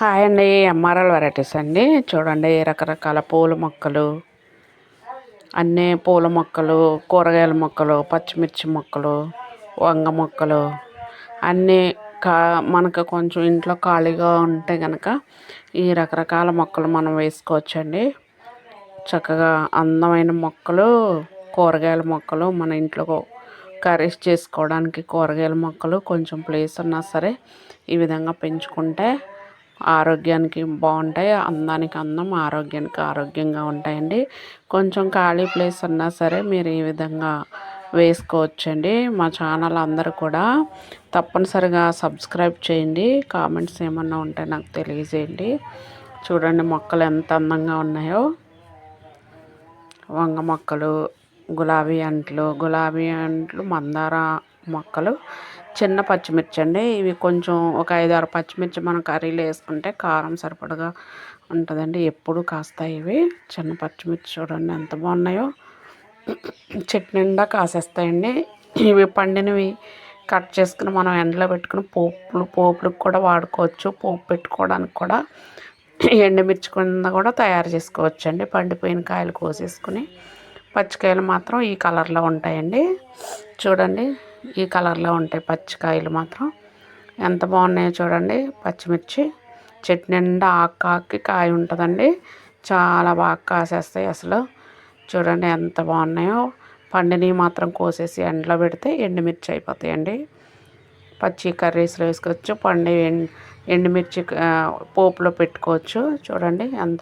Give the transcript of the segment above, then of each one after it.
Hi అండి MRL varieties అండి. చూడండి రకరకాల పూల మొక్కలు. అన్నీ పూల మొక్కలు కూరగాయల మొక్కలు పచ్చిమిర్చి మొక్కలు వంగ మొక్కలు. అన్నీ కా మనకు కొంచెం ఇంట్లో ఖాళీగా ఉంటే కనుక ఈ రకరకాల మొక్కలు మనం వేసుకోవచ్చండి. చక్కగా అందమైన మొక్కలు కూరగాయల మొక్కలు మన ఇంట్లో కర్రీస్ చేసుకోవడానికి కూరగాయల మొక్కలు కొంచెం ప్లేస్ ఉన్నా సరే ఈ విధంగా పెంచుకుంటే ఆరోగ్యానికి బాగుంటాయి అందానికి అందం ఆరోగ్యానికి ఆరోగ్యంగా ఉంటాయండి. కొంచెం ఖాళీ ప్లేస్ ఉన్నా సరే మీరు ఈ విధంగా వేసుకోవచ్చండి. మా ఛానల్ అందరూ కూడా తప్పనిసరిగా సబ్స్క్రైబ్ చేయండి. కామెంట్స్ ఏమన్నా ఉంటే నాకు తెలియజేయండి. చూడండి మొక్కలు ఎంత అందంగా ఉన్నాయో. వంగ మొక్కలు గులాబీ అంట్లు గులాబీ అంట్లు మందార మొక్కలు చిన్న పచ్చిమిర్చి అండి. ఇవి కొంచెం ఒక ఐదు ఆరు పచ్చిమిర్చి మనం కర్రీలో వేసుకుంటే కారం సరిపడగా ఉంటుందండి. ఎప్పుడు కాస్తాయి ఇవి. చిన్న పచ్చిమిర్చి చూడండి ఎంత బాగున్నాయో. చెట్టు నిండా కాసేస్తాయండి. ఇవి పండినవి కట్ చేసుకుని మనం ఎండలో పెట్టుకుని పోపులు పోపులకు కూడా వాడుకోవచ్చు. పోపు పెట్టుకోవడానికి కూడా ఎండుమిర్చి కింద కూడా తయారు చేసుకోవచ్చు అండి పండిపోయిన కాయలు కోసేసుకుని పచ్చికాయలు మాత్రం ఈ కలర్లో ఉంటాయండి. చూడండి. ఈ కలర్లో ఉంటాయి పచ్చికాయలు మాత్రం. ఎంత బాగున్నాయో చూడండి. పచ్చిమిర్చి చెట్టు నిండా ఆకు ఆకి కాయ ఉంటుందండి. చాలా బాగా కాసేస్తాయి అసలు. చూడండి ఎంత బాగున్నాయో. పండినవి మాత్రం కోసేసి ఎండలో పెడితే ఎండుమిర్చి అయిపోతాయండి. పచ్చి కర్రీస్లో వేసుకోవచ్చు పండి ఎండుమిర్చి పోపులో పెట్టుకోవచ్చు. చూడండి ఎంత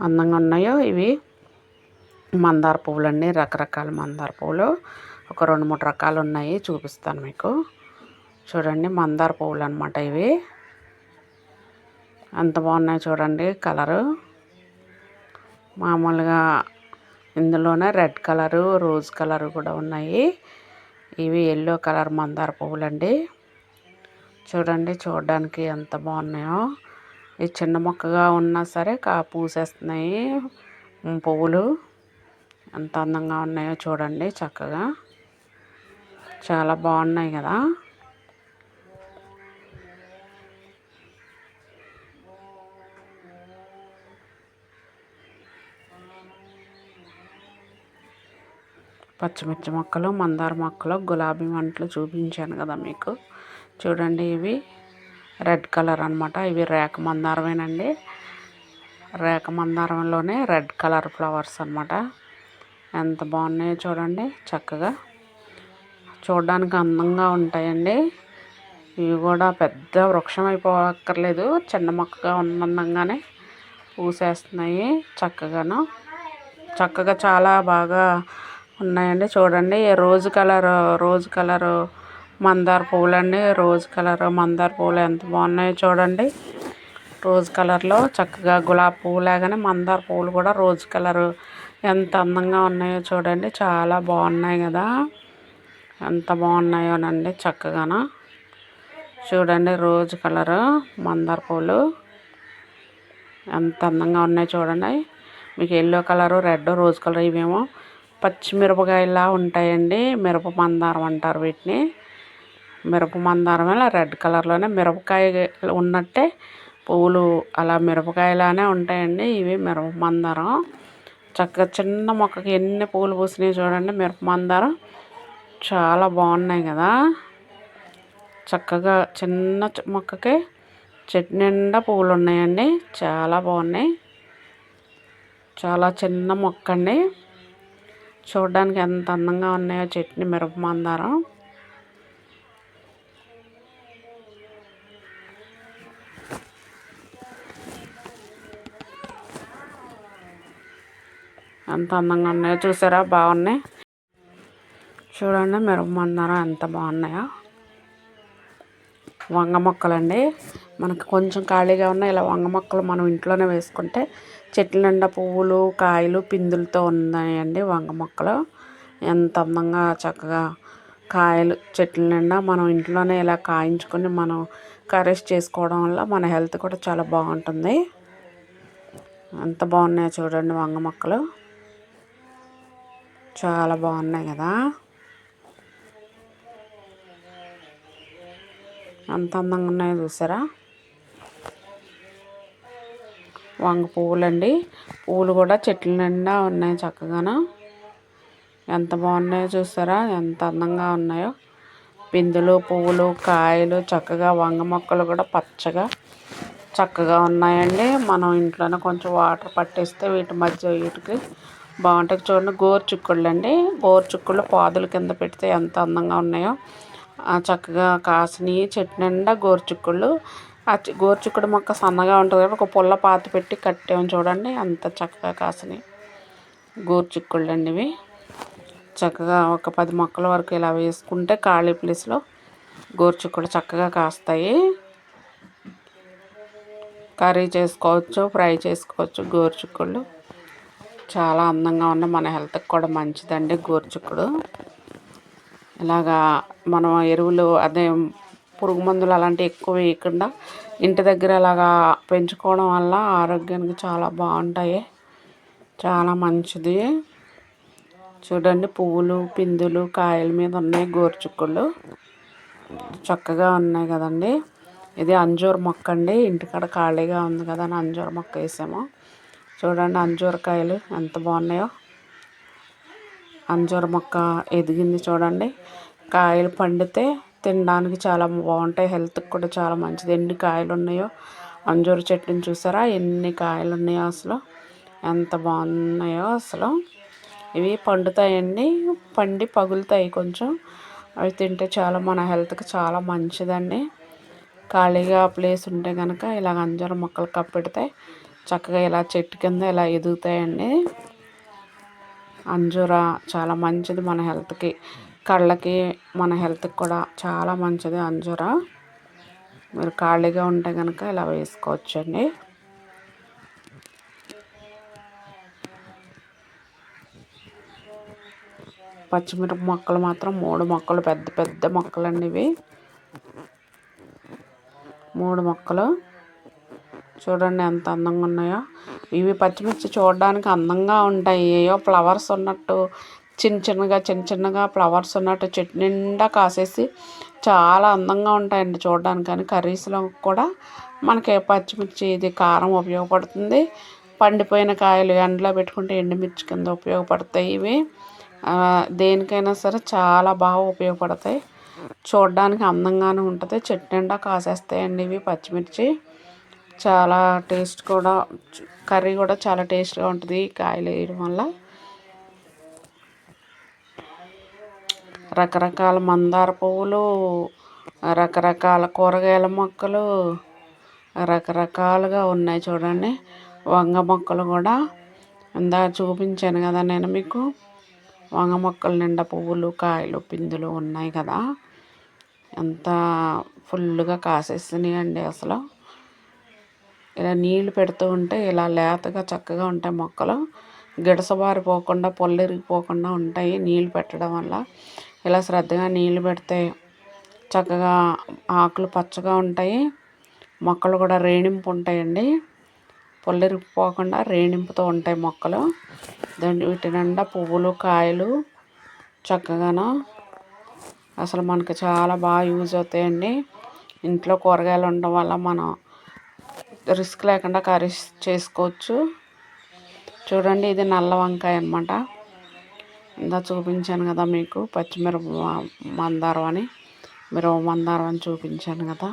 అందంగా ఉన్నాయో ఇవి. మందార పువ్వులు అండి రకరకాల మందార పువ్వులు. ఒక రెండు మూడు రకాలు ఉన్నాయి చూపిస్తాను మీకు. చూడండి మందార పువ్వులు అనమాట ఇవి. ఎంత బాగున్నాయి చూడండి కలరు. మామూలుగా ఇందులోనే రెడ్ కలరు రోజ్ కలర్ కూడా ఉన్నాయి. ఇవి ఎల్లో కలర్ మందార పువ్వులు అండి చూడండి చూడడానికి ఎంత బాగున్నాయో. ఈ చిన్న మొక్కగా ఉన్నా సరే కా పూసేస్తున్నాయి పువ్వులు. ఎంత అందంగా ఉన్నాయో చూడండి చక్కగా. చాలా బాగున్నాయి కదా. పచ్చిమిర్చి మొక్కలు మందార మొక్కలు గులాబీ మంటలు చూపించాను కదా మీకు. చూడండి ఇవి రెడ్ కలర్ అనమాట ఇవి రేక మందారమేనండి. రేక మందారంలోనే రెడ్ కలర్ ఫ్లవర్స్ అనమాట ఎంత బాగున్నాయో చూడండి చక్కగా. చూడడానికి అందంగా ఉంటాయండి. ఇవి కూడా పెద్ద వృక్షం అయిపోక్కర్లేదు. చిన్న మొక్కగా ఉన్నందంగానే పూసేస్తున్నాయి చక్కగాను. చక్కగా చాలా బాగా ఉన్నాయండి. చూడండి రోజ్ కలర్ రోజ్ కలర్ మందార పువ్వులండి రోజ్ కలర్ మందార పువ్వులు ఎంత బాగున్నాయో చూడండి. రోజ్ కలర్లో చక్కగా గులాబీ పువ్వు లాగానే మందార పువ్వులు కూడా రోజ్ కలర్ ఎంత అందంగా ఉన్నాయో చూడండి. చాలా బాగున్నాయి కదా. ఎంత బాగున్నాయోనండి చక్కగాన. చూడండి రోజ్ కలరు మందార పూలు. ఎంత అందంగా ఉన్నాయి చూడండి. మీకు yellow colour red rose colour ఇవేమో పచ్చిమిరపకాయలా ఉంటాయండి. మిరప మందారం అంటారు వీటిని. మిరప మందారం రెడ్ కలర్లోనే మిరపకాయ ఉన్నట్టే పువ్వులు అలా మిరపకాయలానే ఉంటాయండి. ఇవి మిరప మందారం. చక్కగా చిన్న మొక్కకి ఎన్ని పూలు పూసినాయి చూడండి. మిరప మందారం. చాలా బాగున్నాయి కదా. చక్కగా చిన్న మొక్కకి చెట్టు నిండా పువ్వులు ఉన్నాయండి. చాలా బాగున్నాయి. చాలా చిన్న మొక్క అండి చూడడానికి ఎంత అందంగా ఉన్నాయో చెట్టుని మిరప మందారం ఎంత అందంగా ఉన్నాయో చూసారా? బాగున్నాయి. చూడండి మిరప మందారం ఎంత బాగున్నాయో. వంగ మొక్కలండి. మనకు కొంచెం ఖాళీగా ఉన్న ఇలా వంగ మొక్కలు మనం ఇంట్లోనే వేసుకుంటే చెట్ల నిండా పువ్వులు కాయలు పిందులతో ఉన్నాయండి వంగ మొక్కలు. ఎంత అందంగా చక్కగా కాయలు చెట్ల నిండా మనం ఇంట్లోనే ఇలా కాయించుకొని మనం కర్రీస్ చేసుకోవడం వల్ల మన హెల్త్ కూడా చాలా బాగుంటుంది. ఎంత బాగున్నాయో చూడండి వంగ మొక్కలు. చాలా బాగున్నాయి కదా. అంత అందంగా ఉన్నాయో చూసారా? వంగ పువ్వులండి. పువ్వులు కూడా చెట్ల నిండా ఉన్నాయి చక్కగాను. ఎంత బాగున్నాయో చూసారా? ఎంత అందంగా ఉన్నాయో. పిందులు పువ్వులు కాయలు చక్కగా వంగ మొక్కలు కూడా పచ్చగా చక్కగా ఉన్నాయండి. మనం ఇంట్లోనే కొంచెం వాటర్ పట్టేస్తే వీటి మధ్య వీటికి బాగుంటుంది చూడండి గోరు చిక్కుళ్ళు అండి గోరుచిక్కుళ్ళు పాదుల కింద పెడితే ఎంత అందంగా ఉన్నాయో. చక్కగా కాసినవి చెట్టు నిండా గోరుచిక్కుళ్ళు. ఆ గోరుచిక్కుడు మొక్క సన్నగా ఉంటుంది కాబట్టి ఒక పుల్ల పాతి పెట్టి కట్టాము చూడండి. అంత చక్కగా కాసినవి గోరుచిక్కుళ్ళు అండి ఇవి చక్కగా ఒక పది మొక్కల వరకు ఇలా వేసుకుంటే ఖాళీ ప్లేస్లో గోరుచిక్కుడు చక్కగా కాస్తాయి. కర్రీ చేసుకోవచ్చు ఫ్రై చేసుకోవచ్చు గోరుచిక్కుళ్ళు. చాలా అందంగా ఉన్నాయి. మన హెల్త్కి కూడా మంచిదండి గోరుచిక్కుడు. ఇలాగా మనం ఎరువులు అదే పురుగు మందులు అలాంటివి ఎక్కువ వేయకుండా ఇంటి దగ్గర అలాగా పెంచుకోవడం వల్ల ఆరోగ్యానికి చాలా బాగుంటాయి. చాలా మంచిది. చూడండి పువ్వులు పిందులు కాయల మీద ఉన్నాయి గోరుచుక్కుళ్ళు. చక్కగా ఉన్నాయి కదండి. ఇది అంజూర్ మొక్క అండి. ఇంటికాడ ఖాళీగా ఉంది కదా అని అంజూర్ మొక్క వేసాము. చూడండి అంజూరకాయలు ఎంత బాగున్నాయో. అంజూర మొక్క ఎదిగింది చూడండి. కాయలు పండితే తినడానికి చాలా బాగుంటాయి. హెల్త్కి కూడా చాలా మంచిది. ఎన్ని కాయలు ఉన్నాయో అంజూర చెట్టుని చూసారా? ఎన్ని కాయలు ఉన్నాయో అసలు? ఎంత బాగున్నాయో అసలు. ఇవి పండుతాయండి. పండి పగులుతాయి కొంచెం. అవి తింటే చాలా మన హెల్త్కి చాలా మంచిదండి. ఖాళీగా ప్లేస్ ఉంటే కనుక ఇలాగ అంజూర మొక్కలు కప్పెడితే చక్కగా ఇలా చెట్టు కింద ఇలా ఎదుగుతాయండి. అంజూర చాలా మంచిది మన హెల్త్కి. కళ్ళకి మన హెల్త్కి కూడా చాలా మంచిది అంజూర. మీరు ఖాళీగా ఉంటే కనుక ఇలా వేసుకోవచ్చండి. పచ్చిమిరప మొక్కలు మాత్రం మూడు మొక్కలు పెద్ద పెద్ద మొక్కలండి ఇవి. మూడు మొక్కలు. చూడండి ఎంత అందంగా ఉన్నాయో. ఇవి పచ్చిమిర్చి చూడడానికి అందంగా ఉంటాయి. ఏయో ఫ్లవర్స్ ఉన్నట్టు చిన్న చిన్నగా చిన్న చిన్నగా ఫ్లవర్స్ ఉన్నట్టు చెట్టు నిండా కాసేసి చాలా అందంగా ఉంటాయండి చూడడానికి. కానీ కర్రీస్లో కూడా మనకి పచ్చిమిర్చి ఇది కారం ఉపయోగపడుతుంది. పండిపోయిన కాయలు ఎండలో పెట్టుకుంటే ఎండుమిర్చి కింద ఉపయోగపడతాయి ఇవి. దేనికైనా సరే చాలా బాగా ఉపయోగపడతాయి. చూడడానికి అందంగానే ఉంటుంది. చెట్టు నిండా కాసేస్తాయండి ఇవి పచ్చిమిర్చి. చాలా టేస్ట్ కూడా కర్రీ కూడా చాలా టేస్ట్గా ఉంటుంది కాయలు వేయడం వల్ల. రకరకాల మందార పువ్వులు రకరకాల కూరగాయల మొక్కలు రకరకాలుగా ఉన్నాయి చూడండి. వంగ మొక్కలు కూడా ఇందా చూపించాను కదా నేను మీకు. వంగ మొక్కలు నిండా పువ్వులు కాయలు పిందులు ఉన్నాయి కదా. ఎంత ఫుల్గా కాసేస్తున్నాయండి అసలు. ఇలా నీళ్ళు పెడుతూ ఉంటే ఇలా లేతగా చక్కగా ఉంటాయి మొక్కలు. గిడసబారిపోకుండా పొల్లిరిగిపోకుండా ఉంటాయి నీళ్ళు పెట్టడం వల్ల. ఇలా శ్రద్ధగా నీళ్ళు పెడితే చక్కగా ఆకులు పచ్చగా ఉంటాయి. మొక్కలు కూడా రేణింపు ఉంటాయండి. పొల్లిరిగిపోకుండా రేణింపుతో ఉంటాయి మొక్కలు. దాని వీటి నిండా పువ్వులు కాయలు చక్కగాను అసలు మనకు చాలా బాగా యూజ్ అవుతాయండి. ఇంట్లో కూరగాయలు ఉండడం వల్ల మనం రిస్క్ లేకుండా కర్రీస్ చేసుకోవచ్చు. చూడండి ఇది నల్ల వంకాయ అనమాట ఇందా చూపించాను కదా మీకు పచ్చిమిరప మందారం అని. మిరప మందారం అని చూపించాను కదా.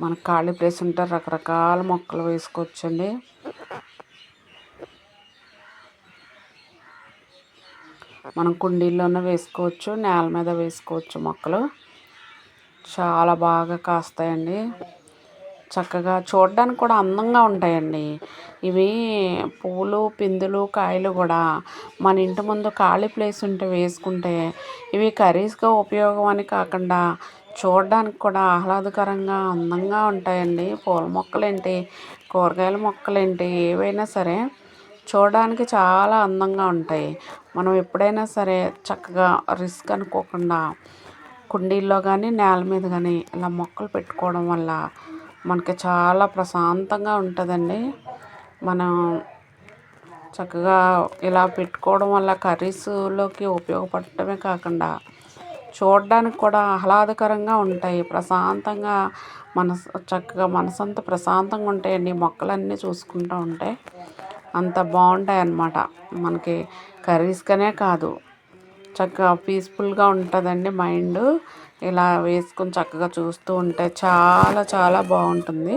మనకు ఖాళీ ప్లేస్ ఉంటే రకరకాల మొక్కలు వేసుకోవచ్చండి. మనం కుండీల్లోనే వేసుకోవచ్చు నేల మీద వేసుకోవచ్చు మొక్కలు. చాలా బాగా కాస్తాయండి. చక్కగా చూడడానికి కూడా అందంగా ఉంటాయండి. ఇవి పూలు పిందులు కాయలు కూడా మన ఇంటి ముందు ఖాళీ ప్లేస్ ఉంటే వేసుకుంటే ఇవి కర్రీస్గా ఉపయోగం అని కాకుండా చూడడానికి కూడా ఆహ్లాదకరంగా అందంగా ఉంటాయండి. పూల మొక్కలేంటి కూరగాయల మొక్కలేంటి ఏవైనా సరే చూడడానికి చాలా అందంగా ఉంటాయి. మనం ఎప్పుడైనా సరే చక్కగా రిస్క్ అనుకోకుండా కుండీల్లో కానీ నేల మీద కానీ ఇలా మొక్కలు పెట్టుకోవడం వల్ల మనకి చాలా ప్రశాంతంగా ఉంటుందండి. మనం చక్కగా ఇలా పెట్టుకోవడం వల్ల కర్రీస్లోకి ఉపయోగపడటమే కాకుండా చూడడానికి కూడా ఆహ్లాదకరంగా ఉంటాయి. ప్రశాంతంగా మనసు చక్కగా మనసంతా ప్రశాంతంగా ఉంటాయండి. మొక్కలన్నీ చూసుకుంటూ ఉంటే అంత బాగుంటాయి అన్నమాట మనకి కర్రీస్కనే కాదు. చక్కగా పీస్ఫుల్గా ఉంటుందండి మైండ్. ఇలా వేసుకొని చక్కగా చూస్తూ ఉంటే చాలా చాలా బాగుంటుంది.